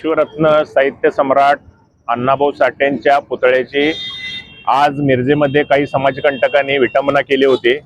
शिवरत्न साहित्य सम्राट अण्णाभाऊ साठेंच्या पुतळ्याची आज मिरजेमध्ये काही समाजकंटकांनी विटंबना केली होती.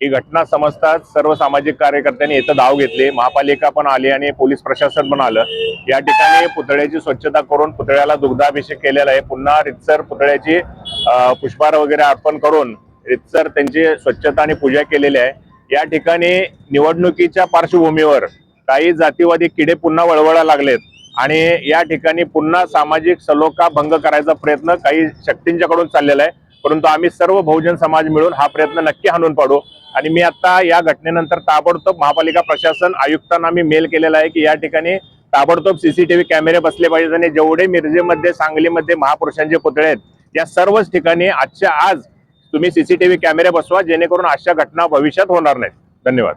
ही घटना समजताच सर्व सामाजिक कार्यकर्त्यांनी इथं धाव घेतली. महापालिका पण आली आणि पोलीस प्रशासन पण आलं. या ठिकाणी पुतळ्याची स्वच्छता करून पुतळ्याला दुग्धाभिषेक केलेला आहे. पुन्हा रितसर पुतळ्याची पुष्पार पुष्पहार वगैरे अर्पण करून रितसर त्यांची स्वच्छता आणि पूजा केलेली आहे. या ठिकाणी निवडणुकीच्या पार्श्वभूमीवर काही जातीवादी किडे पुन्हा वळवळा लागलेत. आणि या ठिकाणी पुन्हा सामाजिक सलोखा भंग करायचा प्रयत्न काही शक्तींच्याकडून चाललेला आहे. परंतु आम्ही सर्व बहुजन समाज मिळून हा प्रयत्न नक्की हाणून पाडू. आणि मी आता या घटनेनंतर ताबडतोब महापालिका प्रशासन आयुक्तांना मी मेल केलेला आहे की या ठिकाणी ताबडतोब सीसीटीव्ही कॅमेरे बसले पाहिजेत आणि जेवढे मिरजेमध्ये सांगलीमध्ये महापुरुषांचे पुतळे आहेत या सर्वच ठिकाणी आजच्या आज तुम्ही सीसीटीव्ही कॅमेरे बसवा जेणेकरून अशा घटना भविष्यात होणार नाहीत. धन्यवाद.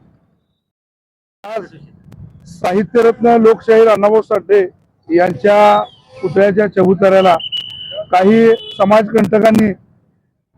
साहित्यरत्न लोकशाहीर अण्णाभाऊ साठे यांच्या पुतळ्याच्या चबुतऱ्याला काही समाजकंटकांनी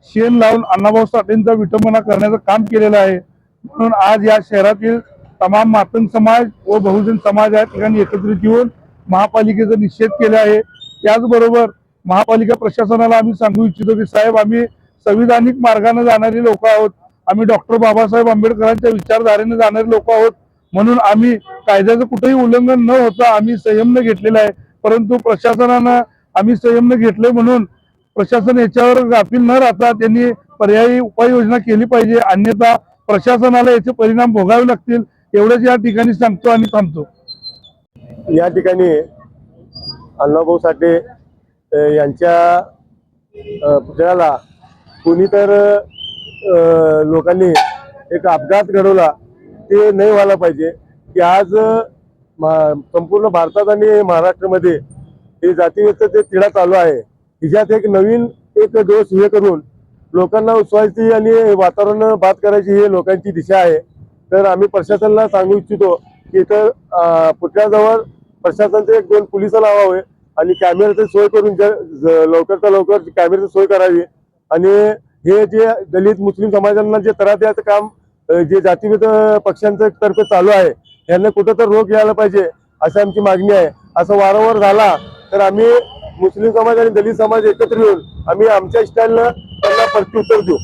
शेण लावून अण्णाभाऊ साठेंचा विटंबना करण्याचं काम केलेलं आहे. म्हणून आज या शहरातील तमाम मातंग समाज व बहुजन समाज या ठिकाणी एकत्रित येऊन महापालिकेचा निषेध केला आहे. त्याचबरोबर महापालिका प्रशासनाला आम्ही सांगू इच्छितो की साहेब आम्ही संविधानिक मार्गाने जाणारी लोक आहोत. आम्ही डॉक्टर बाबासाहेब आंबेडकरांच्या विचारधारेने जाणारे लोक आहोत. म्हणून आम्ही कायद्याचं कुठेही उल्लंघन न होता आम्ही संयमन घेतलेला आहे. परंतु प्रशासनानं आम्ही संयमन घेतले म्हणून प्रशासन याच्यावर गाफील न राहता त्यांनी पर्यायी उपाययोजना केली पाहिजे. अन्यथा प्रशासनाला याचे परिणाम भोगावे लागतील. एवढंच या ठिकाणी सांगतो आणि थांबतो. या ठिकाणी अण्णाभाऊ साठे यांच्या पुतळ्याला कोणी तर लोकांनी एक अपघात घडवला ते नाही व्हायला पाहिजे. की आज संपूर्ण भारतात आणि महाराष्ट्रामध्ये हे जातीव्यस्त ते तिढा चालू आहे हिच्यात एक नवीन एक दोष हे करून लोकांना उचवायची आणि वातावरण बाद करायची ही लोकांची दिशा आहे. तर आम्ही प्रशासनाला सांगू इच्छितो की इथं पुतळ्याजवळ प्रशासनाचे एक दोन पोलीस लावावे आणि कॅमेऱ्याची सोय करून ज- लवकरच्या लवकर कॅमेऱ्याची सोय करावी. आणि हे जे दलित मुस्लिम समाजांना जे त्रास द्यायचं काम जे जातीभेद पक्षांचं तर्फे चालू आहे यांना कुठं तर रोख यायला पाहिजे अशी आमची मागणी आहे. असं वारंवार झाला तर आम्ही मुस्लिम समाज आणि दलित समाज एकत्र येऊन आम्ही आमच्या स्टाईलनं त्यांना प्रत्युत्तर देऊ.